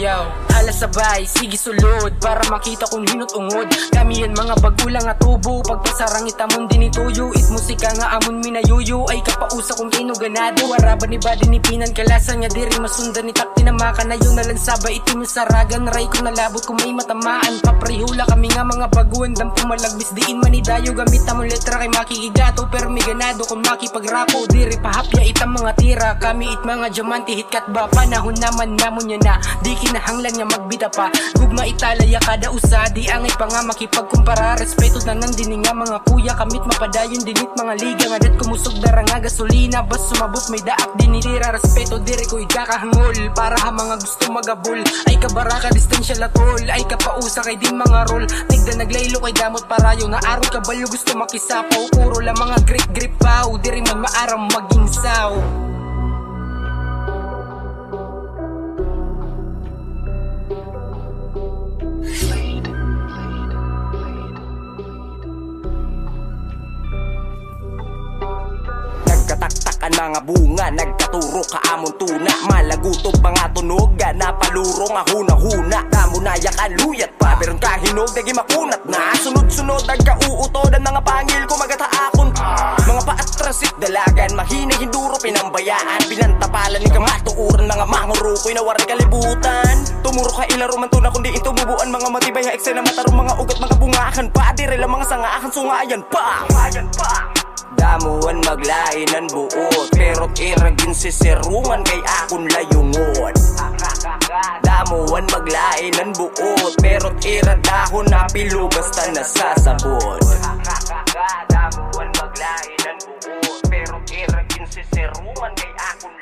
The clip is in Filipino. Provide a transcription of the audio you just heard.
Yo. Hala sabay, sige sulod Para makita kung hinot ungod Kami yan mga bagulang at tubo Pagpasarang itamon din ituyo. It musika nga amon minayuyo. Ay kapausa kung kino ganado Waraba ni badi ni pinan kalasan Nga diri. Masundan ni takti na makanayo na lansaba Itim yung saragan Ray ko nalabot kung may matamaan. Paprihula kami nga mga baguan Dam pumalagbis diin manidayo Gamit amon letra kay makikigato Pero may ganado kung makipagrapo Diri pahapya itang mga tira. Kami it mga diamante hitkat ba? Panahon naman namon yan na. Di kinahanglan nga magbita pa. Gugma italaya kada usa Di angay pa nga makipagkumpara. Respeto na nang dini nga mga kuya Kamit mapadayon dinit mga liga Nga dat kumusog dara nga gasolina. Bas sumabot may daak dinitira Respeto diri ko ikakahangol Para ha mga gusto magabol. Ay kabaraka distansya latol Ay kapausa kay din mga rol. Tigda naglaylo kay damot parayo Na araw kabalyo gusto makisapaw Puro lang mga grip grip paw Diri man maaram maginsaw Nagkataktak ang mga bunga Nagkaturo ka amon tuna. Malagutob mga tunog Napaluro nga huna-huna. Damo na yakaluyat pa Meron ka hinog Nagi makunat na. Sunod-sunod Nagkauutod ang mga pangil ko Magataakon Mga paatrasit dalagan Mahina hinduro pinambayaan. Pinantapalan ni kamatuuran Mga mangurukoy na waray kalibutan. Tumuro ka ilaro man tuna Kundi itumubuan Mga matibay ha eksena Matarong mga ugat Mga bungahan pa. Dire lang mga sangahan Sungayan pa. Sungayan pa Damuan maglain ang buot Pero't iragin si serungan kay akon layungon. Damuan maglain ang buot Pero't iradahon na pilo basta nasasabot. Damuan maglain ang buot Pero't iragin si serungan kay akon